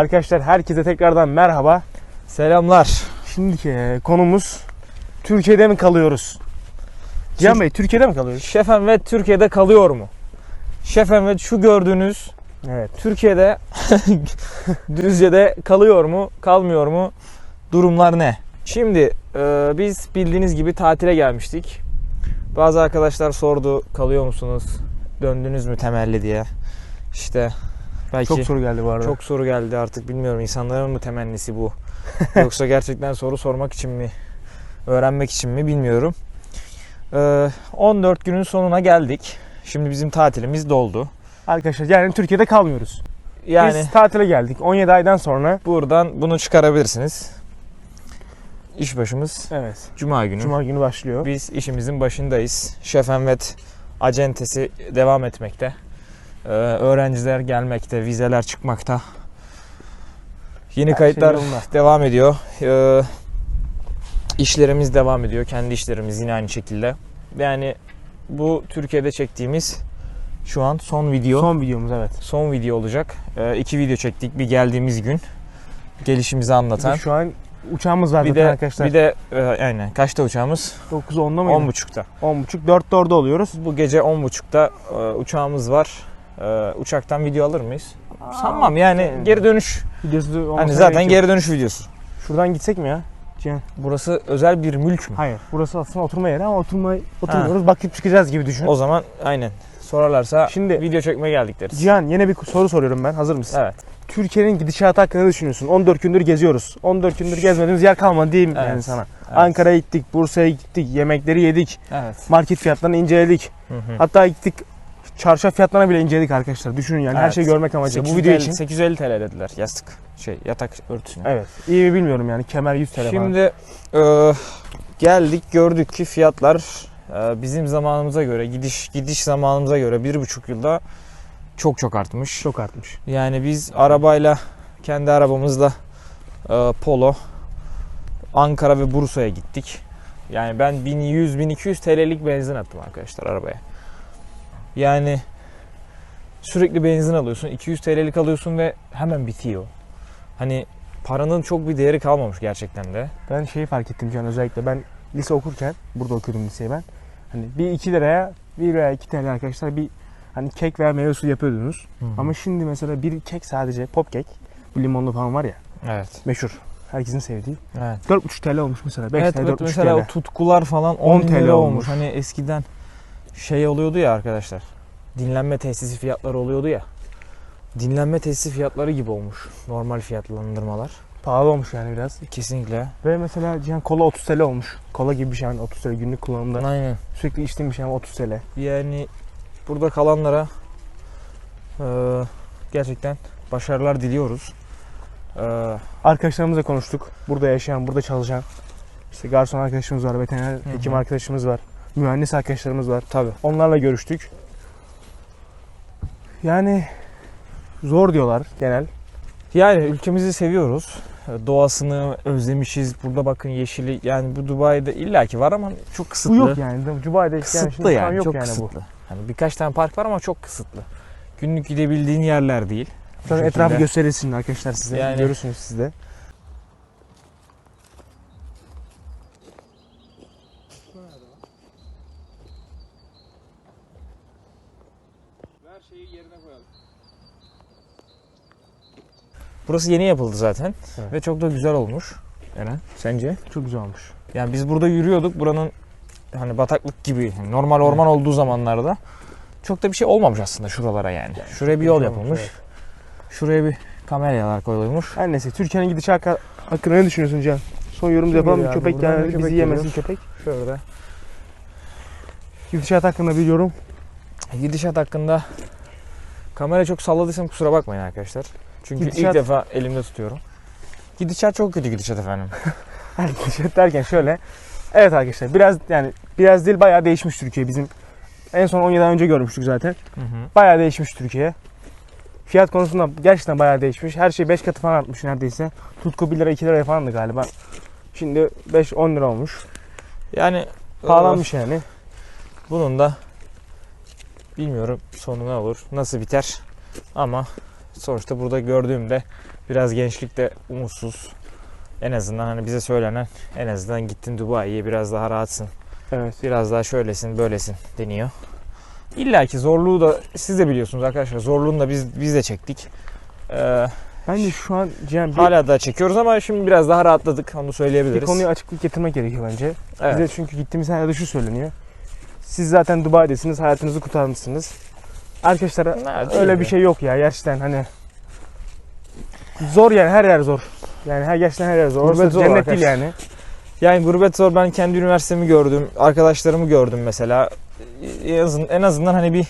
Arkadaşlar herkese tekrardan merhaba. Selamlar. Şimdiki e, konumuz Türkiye'de mi kalıyoruz? Cihan Bey Türkiye'de mi kalıyoruz? Şefenvet Türkiye'de kalıyor mu? Şefenvet şu gördüğünüz Evet. Türkiye'de Düzce'de kalıyor mu, kalmıyor mu? Durumlar ne? Şimdi e, biz bildiğiniz gibi tatile gelmiştik. Bazı arkadaşlar sordu kalıyor musunuz? Döndünüz mü temelli diye. İşte belki Çok soru geldi bu arada. Çok soru geldi artık bilmiyorum insanların mı temennisi bu yoksa gerçekten soru sormak için mi öğrenmek için mi bilmiyorum. Ee, 14 günün sonuna geldik. Şimdi bizim tatilimiz doldu. Arkadaşlar yani Türkiye'de kalmıyoruz. Yani Biz tatile geldik. 17 aydan sonra. buradan bunu çıkarabilirsiniz. İş başımız Evet. Cuma günü. Cuma günü başlıyor. Biz işimizin başındayız. Şefenvet acentesi devam etmekte. Ee, öğrenciler gelmekte, vizeler çıkmakta. Yeni Her kayıtlar şey yolunda. devam ediyor. Ee, işlerimiz devam ediyor. Kendi işlerimiz yine aynı şekilde. Yani bu Türkiye'de çektiğimiz şu an son video. Son, Son videomuz evet. video olacak. Ee, iki video çektik. Bir geldiğimiz gün gelişimizi anlatan. şu an uçağımız var Bir de arkadaşlar. bir de e, aynen kaçta uçağımız? 9'u 10'da mıydı? 10.30'da. 10.30 4'te orada oluyoruz. Bu gece 10.30'da e, uçağımız var. E, uçaktan video alır mıyız? Sanmam yani yani. geri dönüş. Videosu Hani zaten geri dönüş videosu. Şuradan gitsek mi ya? Cihan. Burası özel bir mülk mü? Hayır. Burası aslında oturma yeri ama oturma oturmuyoruz. Bakıp çıkacağız gibi düşün. O zaman aynen sorarlarsa Şimdi- video çekmeye geldik deriz. Cihan yine bir soru soruyorum ben. Hazır mısın? Evet. Türkiye'nin gidişatı hakkında ne düşünüyorsun? 14 gündür geziyoruz. 14 gündür gezmediğimiz yer kalmadı diyeyim Evet. yani sana. evet. Ankara'ya gittik, Bursa'ya gittik, yemekleri yedik, Evet. market fiyatlarını inceledik. Hı hı. Hatta gittik çarşaf fiyatlarına bile inceledik arkadaşlar. Düşünün yani her Evet. şeyi görmek amacıyla. Bu 850 video için. 850 TL dediler yastık şey yatak örtüsüne. Evet. İyi mi bilmiyorum yani. Kemer 100 TL falan. Şimdi e, geldik gördük ki fiyatlar e, bizim zamanımıza göre gidiş gidiş zamanımıza göre bir buçuk yılda çok çok artmış. çok artmış. Yani biz arabayla kendi arabamızla e, Polo Ankara ve Bursa'ya gittik. Yani ben 1100-1200 TL'lik benzin attım arkadaşlar arabaya. Yani sürekli benzin alıyorsun. 200 TL'lik alıyorsun ve hemen bitiyor. Hani paranın çok bir değeri kalmamış gerçekten de. Ben şeyi fark ettim Cihan özellikle. Ben lise okurken, burada okuyordum liseyi ben. Hani bir 2 liraya, 1 veya 2 TL arkadaşlar bir hani kek veya meyve suyu yapıyordunuz. Ama şimdi mesela bir kek sadece pop kek, bu limonlu falan var ya evet. meşhur. Herkesin sevdiği. Evet. 4,5 TL olmuş mesela. 5 Evet, TL, evet 4,5 mesela TL. o tutkular falan 10, 10 TL TL olmuş. olmuş. Hani eskiden şey oluyordu ya arkadaşlar. Dinlenme tesisi fiyatları oluyordu ya. Dinlenme tesisi fiyatları gibi olmuş. Normal fiyatlandırmalar. Pahalı olmuş yani biraz. Kesinlikle. Ve mesela Cihan kola 30 TL olmuş. Kola gibi bir şey yani 30 TL günlük kullanımda. Aynen. Sürekli içtiğim bir şey ama 30 TL. Yani burada kalanlara eee, gerçekten başarılar diliyoruz. E, Arkadaşlarımızla konuştuk. Burada yaşayan, burada çalışan. İşte garson arkadaşımız var, veteriner hekim arkadaşımız var. Mühendis arkadaşlarımız var. tabii. Onlarla görüştük. Yani zor diyorlar genel. Yani ülkemizi seviyoruz. Doğasını özlemişiz. Burada bakın yeşili yani bu Dubai'de illaki var ama çok kısıtlı. Bu yok yani. Dubai'de yani kısıtlı an yani yok çok yani kısıtlı. Hani birkaç tane park var ama çok kısıtlı. Günlük gidebildiğin yerler değil. bu. Bu etrafı gösterilsin arkadaşlar size. Yani- Görürsünüz siz de. Şeyi yerine koyalım. Burası yeni yapıldı zaten Evet. ve çok da güzel olmuş. Eren sence? Çok güzel olmuş. Yani biz burada yürüyorduk. Buranın hani bataklık gibi yani normal orman olduğu zamanlarda çok da bir şey olmamış aslında şuralara yani. Şuraya bir yol Olmuş, yapılmış. evet. Şuraya bir kameralar koyulmuş. Her neyse Türkiye'nin gidişi hakkı- hakkında ne düşünüyorsun Can? Son Kim yapalım. abi? Köpek bir geldi köpek bizi yemesin köpek. Şöyle. Gidişat hakkında bir yorum. Gidişat hakkında kamera çok salladıysam kusura bakmayın arkadaşlar. Çünkü Gidişat- ilk defa elimde tutuyorum. Gidişat çok kötü gidişat efendim. Her gidişat derken şöyle. Evet arkadaşlar biraz yani biraz değil bayağı değişmiş Türkiye bizim. En son 17 ay önce görmüştük zaten. Hı hı. Bayağı değişmiş Türkiye. Fiyat konusunda gerçekten bayağı değişmiş. Her şey 5 katı falan artmış neredeyse. Tutku 1 lira 2 liraya falandı galiba. Şimdi 5-10 lira olmuş. Yani Pahalanmış yani. Bunun da bilmiyorum sonu ne olur, nasıl biter. Ama sonuçta burada gördüğümde Biraz gençlikte umutsuz. En azından hani bize söylenen en azından gittin Dubai'ye biraz daha rahatsın. Evet. Biraz daha şöylesin böylesin deniyor. İlla ki zorluğu da siz de biliyorsunuz arkadaşlar. Zorluğunu da biz biz de çektik. Ee, Bence şu an Cihan bir, hala da çekiyoruz ama şimdi biraz daha rahatladık. Onu bir söyleyebiliriz. konuya açıklık getirmek gerekiyor bence. Evet. Bize çünkü gittiğimiz her yerde şu söyleniyor. Siz zaten Dubai'desiniz, hayatınızı kurtarmışsınız. Arkadaşlar değil öyle bir şey yok ya gerçekten hani. Zor yani her yer zor. Yani her gerçekten her yer zor. Gurbet Orası zor cennet arkadaşlar. değil yani. Yani gurbet zor. Ben kendi üniversitemi gördüm. Arkadaşlarımı gördüm mesela. En azından, en azından hani bir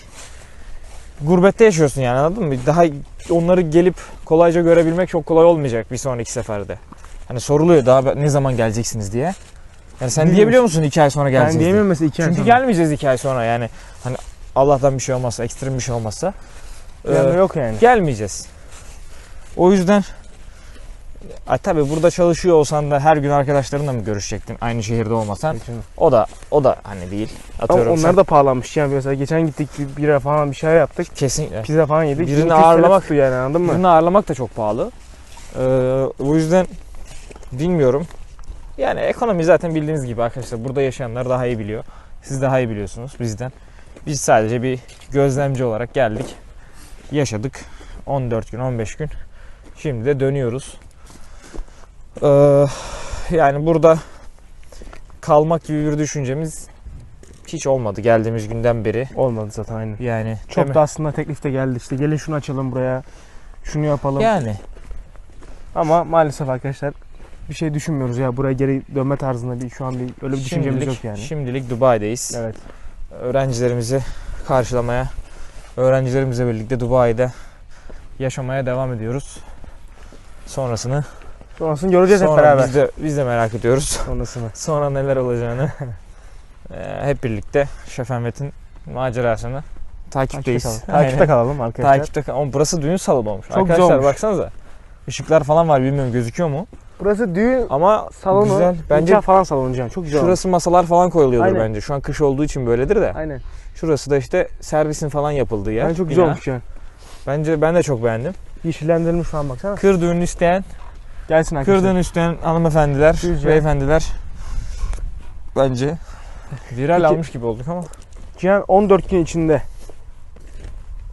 gurbette yaşıyorsun yani anladın mı? Daha onları gelip kolayca görebilmek çok kolay olmayacak bir sonraki seferde. Hani soruluyor daha ne zaman geleceksiniz diye. Yani sen Bilmiyorum. diyebiliyor musun iki ay sonra Ben geleceğiz diye? diyemiyorum mesela iki ay Çünkü sonra. gelmeyeceğiz iki ay sonra yani. Hani Allah'tan bir şey olmazsa, ekstrem bir şey olmazsa. Yani Ee, yok yani. gelmeyeceğiz. O yüzden Ay tabii burada çalışıyor olsan da her gün arkadaşlarınla mı görüşecektin aynı şehirde olmasan? O da o da hani değil. Ama Atıyorum onlar sen- da pahalanmış yani mesela geçen gittik bir bira falan bir şey yaptık. kesinlikle. Pizza falan yedik. Birini 200 TL ağırlamak- yani anladın mı? Birini ağırlamak da çok pahalı. Ee, o yüzden bilmiyorum. Yani ekonomi zaten bildiğiniz gibi arkadaşlar burada yaşayanlar daha iyi biliyor. Siz daha iyi biliyorsunuz bizden. Biz sadece bir gözlemci olarak geldik. Yaşadık. 14 gün, 15 gün. Şimdi de dönüyoruz. Ee, yani burada kalmak gibi bir düşüncemiz hiç olmadı geldiğimiz günden beri. Olmadı zaten aynı. Yani Çok da aslında teklif de geldi işte gelin şunu açalım buraya. Şunu yapalım. yani Ama maalesef arkadaşlar bir şey düşünmüyoruz ya buraya geri dönme tarzında bir şu an bir öyle bir düşüncemiz şimdilik, yok yani. şimdilik Dubai'deyiz. Evet. öğrencilerimizi karşılamaya, öğrencilerimizle birlikte Dubai'de yaşamaya devam ediyoruz. Sonrasını Sonrasını göreceğiz hep sonra beraber. biz de biz de merak ediyoruz. Sonrasını. Sonra neler olacağını eee, hep birlikte Şef Ahmet'in macerasını takipteyiz. Takipte, kal- Aynen. takipte kalalım arkadaşlar. Takipte kal- Ama burası düğün salonu olmuş. Çok Arkadaşlar olmuş. baksanıza. Işıklar falan var bilmiyorum gözüküyor mu? Burası düğün Ama salonu. güzel. Bence falan salonu Can. Çok güzel. olmuş. şurası masalar falan koyuluyordur Aynen. bence. Şu an kış olduğu için böyledir de. Aynen. Şurası da işte servisin falan yapıldığı yer. Bence çok güzel bina. olmuş Can. Bence ben de çok beğendim. Yeşillendirilmiş şu an baksana. Kır düğünü isteyen, Gelsin kır arkadaşlar. düğünü isteyen hanımefendiler, Sizce? beyefendiler bence viral Peki- almış gibi olduk ama Cihan 14 gün içinde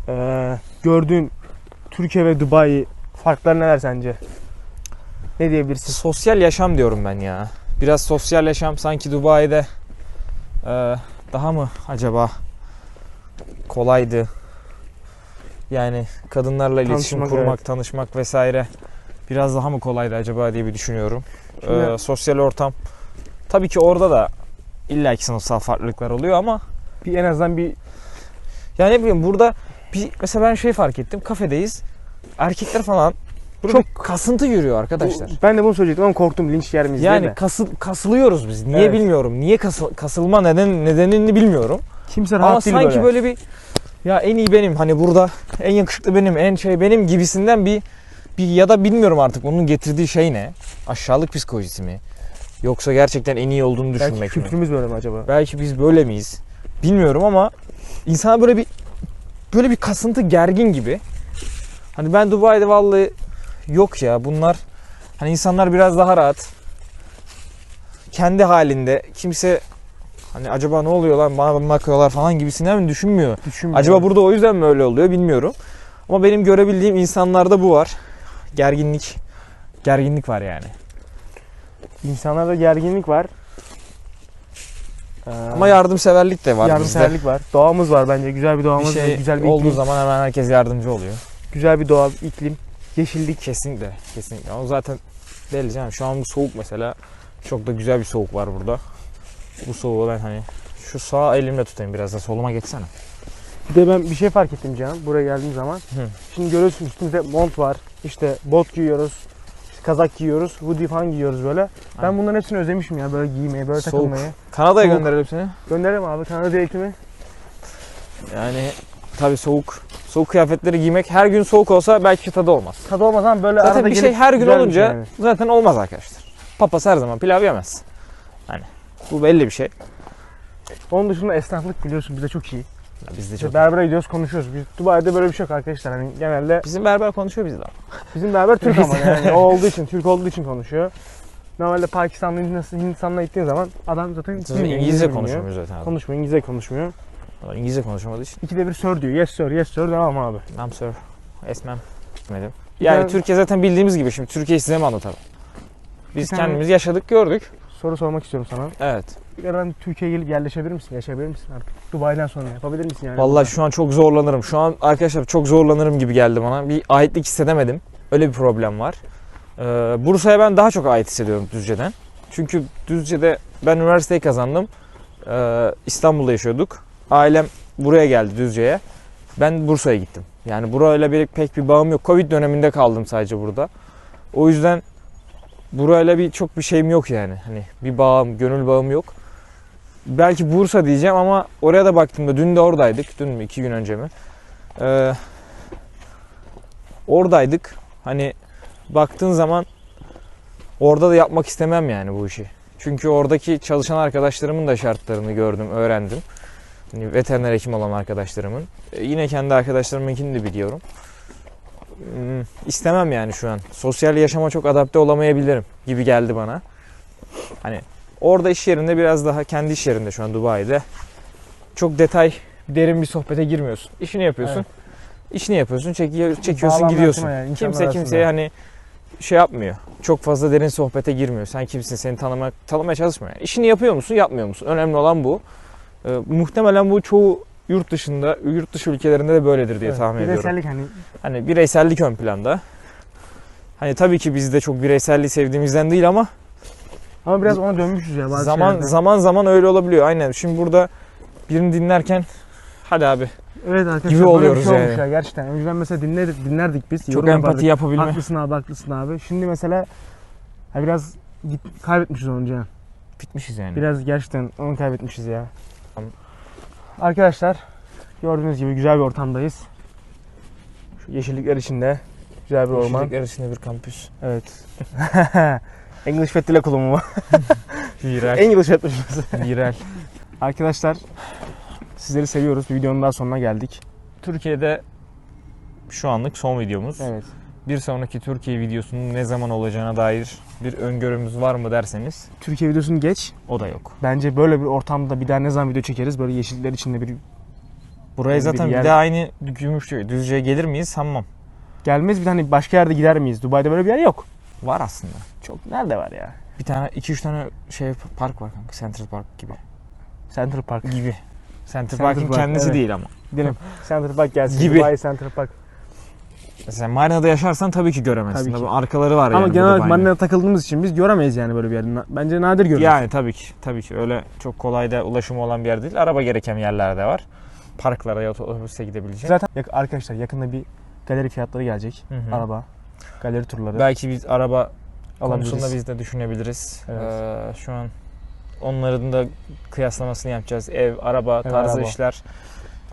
eee, gördüğün Türkiye ve Dubai farkları neler sence? Ne diyebilirsin? sosyal yaşam diyorum ben ya. Biraz sosyal yaşam sanki Dubai'de e, daha mı acaba kolaydı? Yani kadınlarla iletişim Tanışmak, kurmak, tanışmak vesaire biraz daha mı kolaydı acaba diye bir düşünüyorum. Şimdi- E, sosyal ortam tabii ki orada da illaki sınıfsal farklılıklar oluyor ama Bir en azından bir Yani ne bileyim burada bir mesela ben şey fark ettim. Kafedeyiz. Erkekler falan burada Çok- kasıntı yürüyor arkadaşlar. ben de bunu söyleyecektim ama korktum linç yer miyiz Yani kasıl, kasılıyoruz biz. Niye Evet. bilmiyorum. Niye kasıl, kasılma neden nedenini bilmiyorum. Kimse rahat Ama değil sanki böyle. böyle. bir ya en iyi benim hani burada en yakışıklı benim en şey benim gibisinden bir bir ya da bilmiyorum artık onun getirdiği şey ne? Aşağılık psikolojisi mi? Yoksa gerçekten en iyi olduğunu Belki düşünmek mi? kültürümüz böyle mi acaba? Belki biz böyle miyiz? Bilmiyorum ama insana böyle bir böyle bir kasıntı gergin gibi. Hani ben Dubai'de vallahi yok ya bunlar hani insanlar biraz daha rahat. Kendi halinde kimse hani acaba ne oluyor lan bana mı bakıyorlar falan gibisinden mi düşünmüyor. Düşünmüyorum. Acaba burada o yüzden mi öyle oluyor bilmiyorum. Ama benim görebildiğim insanlarda bu var. Gerginlik. Gerginlik var yani. İnsanlarda gerginlik var. Ee, Ama yardımseverlik de var bizde. yardımseverlik var. Doğamız var bence. Güzel bir Bir doğamız şey ve güzel bir olduğu iklim. zaman hemen herkes yardımcı oluyor. Güzel bir doğa, iklim, yeşillik. Kesinlikle, kesinlikle. O zaten belli canım. Şu an bu soğuk mesela. Çok da güzel bir soğuk var burada. Bu soğuğu ben hani şu sağ elimle tutayım biraz da soluma geçsene. Bir de ben bir şey fark ettim Can. Buraya geldiğim zaman. Hı. Şimdi görüyorsun üstümüzde mont var. İşte bot giyiyoruz. işte kazak giyiyoruz. Hoodie falan giyiyoruz böyle. Ben Aynen. bunların hepsini özlemişim ya. Böyle giymeyi, böyle Soğuk. takılmayı. Kanada'ya Soğuk. gönderelim seni. Gönderelim abi. Kanada eğitimi. Yani tabii soğuk soğuk kıyafetleri giymek her gün soğuk olsa belki tadı olmaz. Tadı olmaz ama böyle Zaten arada bir şey gelip her gün güzel bir olunca şey zaten olmaz arkadaşlar. Papaz her zaman pilav yemez. Hani bu belli bir şey. Onun dışında esnaflık biliyorsun bize çok iyi. Ya Bizde İşte çok. berbere gidiyoruz konuşuyoruz. Biz Dubai'de böyle bir şey yok arkadaşlar. Hani genelde Bizim berber konuşuyor bizle. bizim berber Türk ama yani o olduğu için, Türk olduğu için konuşuyor. Normalde Pakistanlı, Hindistan- Hindistan'la gittiğin zaman adam zaten İngilizce bilmiyor. konuşmuyor zaten adam. Konuşmuyor, İngilizce konuşmuyor. Adam İngilizce konuşamadığı için. İkide bir sir diyor. Yes sir, yes sir devam abi. I'm sir. Esmem. Gitmedim. Bir Yani tane- Türkiye zaten bildiğimiz gibi şimdi Türkiye'yi size mi anlatalım? Biz Bir tane- kendimiz yaşadık gördük. Soru sormak istiyorum sana. Evet. Bir ara Türkiye'ye gelip yerleşebilir misin? Yaşayabilir misin artık? Dubai'den sonra yapabilir misin yani? Vallahi şu an çok zorlanırım. Şu an arkadaşlar çok zorlanırım gibi geldi bana. Bir aitlik hissedemedim. Öyle bir problem var. Ee, Bursa'ya ben daha çok ait hissediyorum Düzce'den. Çünkü Düzce'de ben üniversiteyi kazandım. Ee, İstanbul'da yaşıyorduk. Ailem buraya geldi Düzce'ye. Ben Bursa'ya gittim. Yani burayla bir, pek bir bağım yok. Covid döneminde kaldım sadece burada. O yüzden burayla bir çok bir şeyim yok yani. Hani bir bağım, gönül bağım yok. Belki Bursa diyeceğim ama oraya da baktığımda dün de oradaydık. Dün mü iki gün önce mi? Ee, oradaydık. Hani baktığın zaman orada da yapmak istemem yani bu işi. Çünkü oradaki çalışan arkadaşlarımın da şartlarını gördüm, öğrendim. Hani veteriner hekim olan arkadaşlarımın. Ee, yine kendi arkadaşlarımınkini de biliyorum. Hmm, istemem yani şu an. Sosyal yaşama çok adapte olamayabilirim gibi geldi bana. Hani orada iş yerinde biraz daha kendi iş yerinde şu an Dubai'de. Çok detay, derin bir sohbete girmiyorsun. İşini yapıyorsun. Evet. İşini yapıyorsun, çekiyor, çekiyorsun, Bağlanma gidiyorsun. yani, Kimse kimseye hani şey yapmıyor. Çok fazla derin sohbete girmiyor. Sen kimsin? Seni tanımak, tanımaya çalışmıyor. Yani işini yapıyor musun, yapmıyor musun? Önemli olan bu. Ee, muhtemelen bu çoğu yurt dışında, yurt dışı ülkelerinde de böyledir diye Evet, tahmin ediyorum. Bireysellik hani Hani bireysellik ön planda. Hani tabii ki biz de çok bireyselliği sevdiğimizden değil ama ama biraz ona dönmüşüz ya bazı zaman şeylerde. zaman zaman öyle olabiliyor. Aynen. Şimdi burada birini dinlerken hadi abi Evet arkadaşlar gibi oluyoruz şey olmuş yani. ya gerçekten. Önceden mesela dinler, dinlerdik biz. çok empati yapardık. yapabilme. Haklısın abi haklısın abi. Şimdi mesela ha biraz git, kaybetmişiz onu. Bitmişiz yani. Biraz gerçekten onu kaybetmişiz ya. Arkadaşlar gördüğünüz gibi güzel bir ortamdayız. Şu yeşillikler içinde güzel bir orman. Yeşillikler içinde bir kampüs. Evet. English Fethi'yle kulumu var. Viral. English Fethi'miz. Viral. Arkadaşlar sizleri seviyoruz. Bir videonun daha sonuna geldik. Türkiye'de şu anlık son videomuz. Evet. Bir sonraki Türkiye videosunun ne zaman olacağına dair bir öngörümüz var mı derseniz Türkiye videosunu geç. o da yok. Bence böyle bir ortamda bir daha ne zaman video çekeriz? Böyle yeşillikler içinde bir Buraya Bir zaten bir, yer- daha aynı Gümüşlü, Düzce'ye gelir miyiz sanmam. gelmez bir tane başka yerde gider miyiz? Dubai'de böyle bir yer yok. Var aslında. Çok nerede var ya? Bir tane, iki üç tane şey park var kanka. Central Park gibi. Central Park. Gibi. Central, Central Park'ın Park, kendisi evet. değil ama. Gidelim. Central Park gelsin. Gibi. Dubai Central Park. Mesela Marina'da yaşarsan tabii ki göremezsin. Tabii ki. Arkaları var yani. Ama genel olarak. Marina'da takıldığımız için biz göremeyiz yani böyle bir yeri. Na- Bence nadir görürüz. Yani tabii ki. Tabii ki. Öyle çok kolay da ulaşımı olan bir yer değil. Araba gereken yerler de var. Parklara ya otobüse gidebilecek. Zaten arkadaşlar yakında bir galeri fiyatları gelecek. Hı hı. Araba. Galeri turları Belki biz araba konusunda biz de düşünebiliriz. Evet. Ee, şu an onların da kıyaslamasını yapacağız. Ev, araba Ev, tarzı araba. işler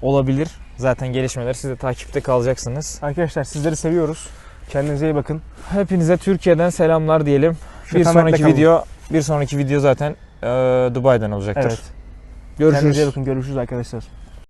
olabilir. Zaten gelişmeler siz de takipte kalacaksınız. Arkadaşlar sizleri seviyoruz. Kendinize iyi bakın. Hepinize Türkiye'den selamlar diyelim. Bir sonraki kalın. video bir sonraki video zaten e, Dubai'den olacaktır. Evet. Kendinize iyi Görüşürüz. bakın. Görüşürüz arkadaşlar.